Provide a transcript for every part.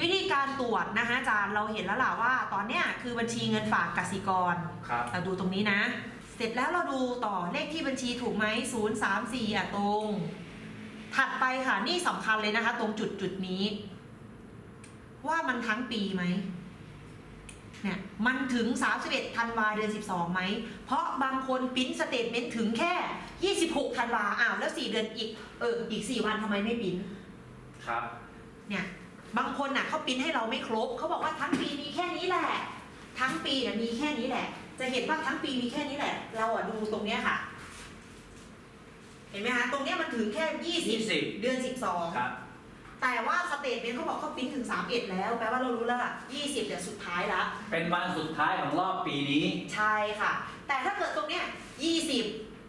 วิธีการตรวจนะคะอาจารย์เราเห็นแล้วล่ะว่า ตอนเนี้ยคือบัญชีเงินฝากกสิกรครับเราดูตรงนี้นะ เสร็จแล้วเราดูต่อเลขที่บัญชีถูกไหมศูนย์สามสี่อะตรง ถัดไปค่ะนี่สำคัญเลยนะคะ ตรงจุดจุดนี้ ว่ามันทั้งปีไหมเนี่ยมันถึง 31ธันวาเดือน 12ไหม เพราะบางคนปริ้นสเตทเมนต์ถึงแค่ 26ธันวาอ้าวแล้ว 4 เดือนอีก เอออีก 4 วันทำไมไม่ปริ้นครับ เนี่ย บางคนน่ะเขาปริ้นให้เราไม่ครบเขาบอกว่าทั้งปีมีแค่นี้แหละ ทั้งปีเนี่ยมีแค่นี้แหละ จะเห็นว่าทั้งปีมีแค่นี้แหละ เราอะดูตรงเนี้ยค่ะ เห็นไหมคะตรงเนี้ยมันถึงแค่ยี่สิบ20 เดือนสิบสองครับ แต่ว่าสเตทเมนต์เขาบอกเขาปริ้นถึงสามเอ็ดแล้วแปลว่าเรารู้แล้วล่ะยี่สิบเดี๋ยวสุดท้ายละ เป็นวันสุดท้ายของรอบปีนี้ ใช่ค่ะ แต่ถ้าเกิดตรงเนี้ยยี่สิบ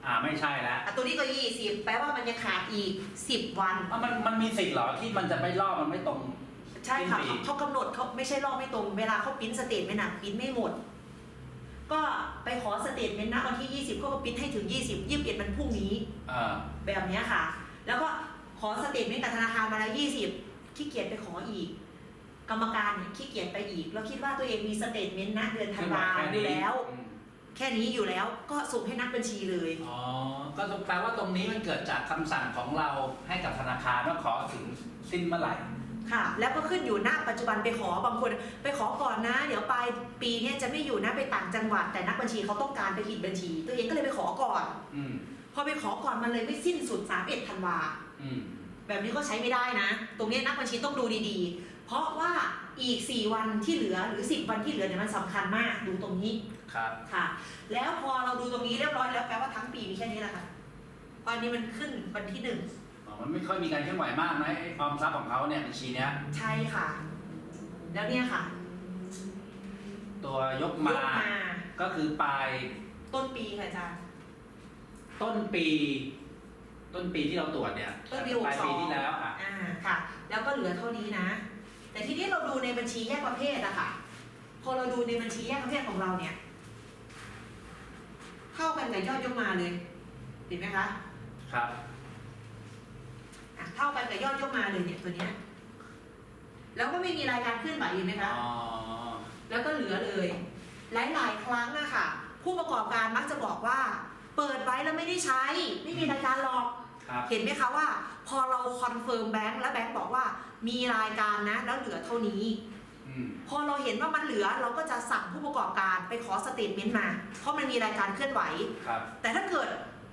อ่าไม่ใช่แล้วอะตัวนี้ก็ยี่สิบแปลว่ามันยังขาดอีกสิบวัน อะมันมันมีสิทธิ์เหรอที่มันจะไม่รอบมันไม่ตรง ใช่ค่ะสิ้นปีเขาเขากำหนดเขาไม่ใช่รอบไม่ตรงเวลาเขาปริ้นสเตทเมนต์อะปริ้นไม่หมด ก็ไปขอสเตทเมนต์นะวันที่ 20ก็ปริ้นให้ถึง 20 21มันพรุ่งนี้เออแบบเนี้ยค่ะ แล้วก็ขอสเตทเมนต์กับธนาคารมาแล้ว20ขี้เกียจไปขออีก กรรมการเนี่ยขี้เกียจไปอีก แล้วคิดว่าตัวเองมีสเตทเมนต์นะเดือนธันวาแค่อยู่แล้วอืมแค่นี้อยู่แล้วก็ส่งให้นักบัญชีเลย อ๋อ ก็แปลว่าตรงนี้มันเกิดจากคำสั่งของเราให้กับธนาคารว่าขอถึงสิ้นเมื่อไหร่ ค่ะ แล้วก็ขึ้นอยู่หน้าปัจจุบันไปขอบางคน ไปขอก่อนนะ เดี๋ยวปลายปีเนี่ยจะไม่อยู่นะไปต่างจังหวัด แต่นักบัญชีเขาต้องการไปผิดบัญชี ตัวเองก็เลยไปขอก่อน อืมพอไปขอก่อนมันเลยไม่สิ้นสุด31ธันวาอืมแบบนี้ก็ใช้ไม่ได้นะ ตรงนี้นักบัญชีต้องดูดีๆ เพราะว่าอีก 4 วันที่เหลือหรือ 10 วันที่เหลือเนี่ยมันสำคัญมากดูตรงนี้ครับ ค่ะ แล้วพอเราดูตรงนี้เรียบร้อยแล้วแปลว่าทั้งปีมีแค่นี้แหละค่ะเพราะอันนี้มันขึ้นวันที่หนึ่งอ๋อ มันไม่ค่อยมีการเคลื่อนไหวมากนะไอ้ออมทรัพย์ของเขาเนี่ยบัญชีเนี้ยใช่ค่ะ แล้วเนี่ยค่ะตัวยกยมากมาก็คือปลายต้นปีค่ะอาจารย์ ต้นปี ต้นปีที่เราตรวจเนี่ยต้นปีปลายปี62 ที่แล้วอะอ่าค่ะ แล้วก็เหลือเท่านี้นะ แต่ทีนี้เราดูในบัญชีแยกประเภทอะค่ะ พอเราดูในบัญชีแยกประเภทของเราเนี่ยเท่ากันกับยอดยกมาเลยเห็นไหมคะ ครับอะ เท่ากันกับยอดยกมาเลยเนี่ยตัวเนี้ยแล้วก็ไม่มีรายการเคลื่อนไหวเห็นไหมอ๋คะอแล้วก็เหลือเลย หลาย ๆ ครั้งอะค่ะ ผู้ประกอบการมักจะบอกว่า เปิดไว้แล้วไม่ได้ใช้ ไม่มีรายการหรอกครับเห็นไหมคะว่า พอเราคอนเฟิร์มแบงค์แล้วแบงค์บอกว่ามีรายการนะ แล้วเหลือเท่านี้ อืมพอเราเห็นว่ามันเหลือเราก็จะสั่งผู้ประกอบการไปขอสเตทเมนต์มา เพราะมันมีรายการเคลื่อนไหว ครับ แต่ถ้าเกิด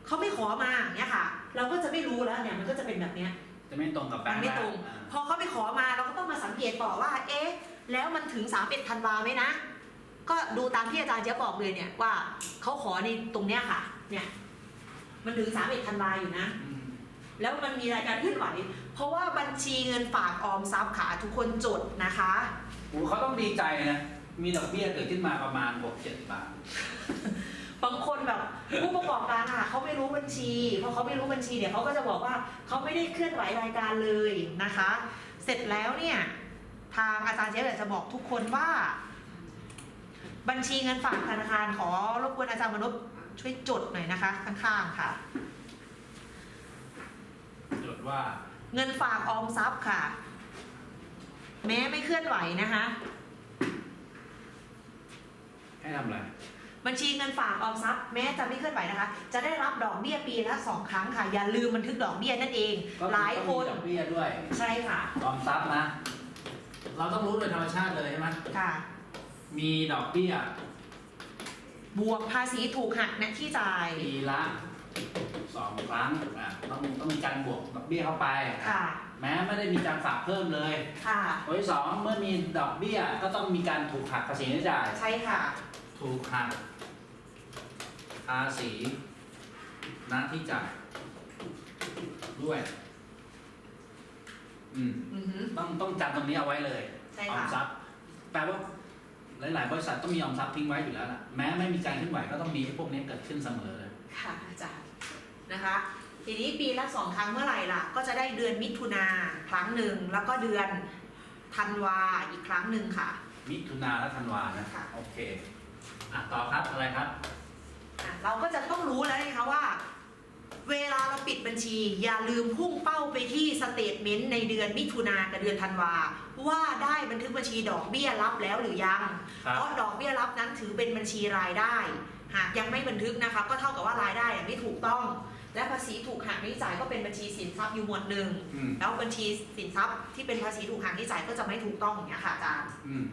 เขาไม่ขอมาเนี่ยค่ะ เราก็จะไม่รู้แล้วเนี่ยมันก็จะเป็นแบบเนี้ยจะไม่ตรงกับแบมังนค์ไม่ตรง อ่าพอเขาไปขอมาเราก็ต้องมาสังเกตต่อว่า เอ๊ะ แล้วมันถึง3ามเอ็ดธันวาไหมนะ ก็ดูตามที่อาจารย์เจ๊ยบบอกเลยเนี่ยว่าเขาขอในตรงเนี้ยค่ะ เนี่ย มันถึง3ามเอ็ดธันวาอยู่นะ อืมแล้วมันมีรายการเคลื่อนไหว เพราะว่าบัญชีเงินฝากออมทรัพย์ขาทุกคนจดนะคะ โอ้เขาต้องดีใจนะ มีดอกเบี้ยเกิดขึ้นมาประมาณ6-7บาท บางคนแบบ ผู้ประกอบการอะเขาไม่รู้บัญชีพอเขาไม่รู้บัญชีเดี๋ยวเขาก็จะบอกว่าเขาไม่ได้เคลื่อนไหวรายการเลยนะคะ เสร็จแล้วเนี่ยทางอาจารย์เจ๊ยบอยากจะบอกทุกคนว่า บัญชีเงินฝากธนาคารขอรบกวนอาจารย์มนุษย์ช่วยจดหน่อยนะคะข้างๆค่ะ จดว่าเงินฝากออมทรัพย์ค่ะ แม้ไม่เคลื่อนไหวนะคะ ให้ทำอะไร บัญชีเงินฝากออมทรัพย์แม้จะไม่เคลื่อนไหวนะคะ จะได้รับดอกเบี้ยปีละสองครั้งค่ะ อย่าลืมบันทึกดอกเบี้ยนั่นเอง ก็หลายคนต้องมีดอกเบี้ยด้วยใช่ค่ะออมทรัพย์นะ เราต้องรู้โดยธรรมชาติเลยใช่ไหมค่ะ มีดอกเบี้ยบวกภาษีถูกหักณที่จ่ายปีละสองครั้งอะต้องต้องมีการบวกดอกเบี้ยเข้าไป ค่ะแม้ไม่ได้มีการฝากเพิ่มเลยค่ะข้อที่สองเมื่อมีดอกเบี้ยก็ต้องมีการถูกหักภาษีรายจ่าย ใช่ค่ะ ถูกหักภาษีหน้าที่จ่ายด้วย อืม อือหือ ต้องต้องจำตรงนี้เอาไว้เลยใช่ออค่ะมทรัพย์แปลว่า หลาย ๆ บริษัทต้องมีออมทรัพย์ทิ้งไว้อยู่แล้วล่ะแม้ไม่มีการเคลื่อนไหวก็ต้องมีไอ้พวกนี้เกิดขึ้นเสมอเลย ค่ะอาจารย์นะคะ ทีนี้ปีละสองครั้งเมื่อไหร่ล่ะ ก็จะได้เดือนมิถุนาครั้งหนึ่งแล้วก็เดือนธันวาอีกครั้งหนึ่งค่ะ มิถุนาและธันวานะค่ะ โอเค อะ ต่อครับอะไรครับ อะเราก็จะต้องรู้แล้วนะคะว่า เวลาเราปิดบัญชี อย่าลืมพุ่งเป้าไปที่สเตทเมนต์ในเดือนมิถุนากับเดือนธันวา ว่าได้บันทึกบัญชีดอกเบี้ยรับแล้วหรือยัง ครับ เพราะดอกเบี้ยรับนั้นถือเป็นบัญชีรายได้ หากยังไม่บันทึกนะคะก็เท่ากับว่ารายได้ไม่ถูกต้อง และภาษีถูกหักหนี้จ่ายก็เป็นบัญชีสินทรัพย์อยู่หมวดหนึ่งอืมแล้วบัญชีสินทรัพย์ที่เป็นภาษีถูกหักหนี้จ่ายก็จะไม่ถูกต้องอย่างเงี้ยค่ะอาจารย์ อืม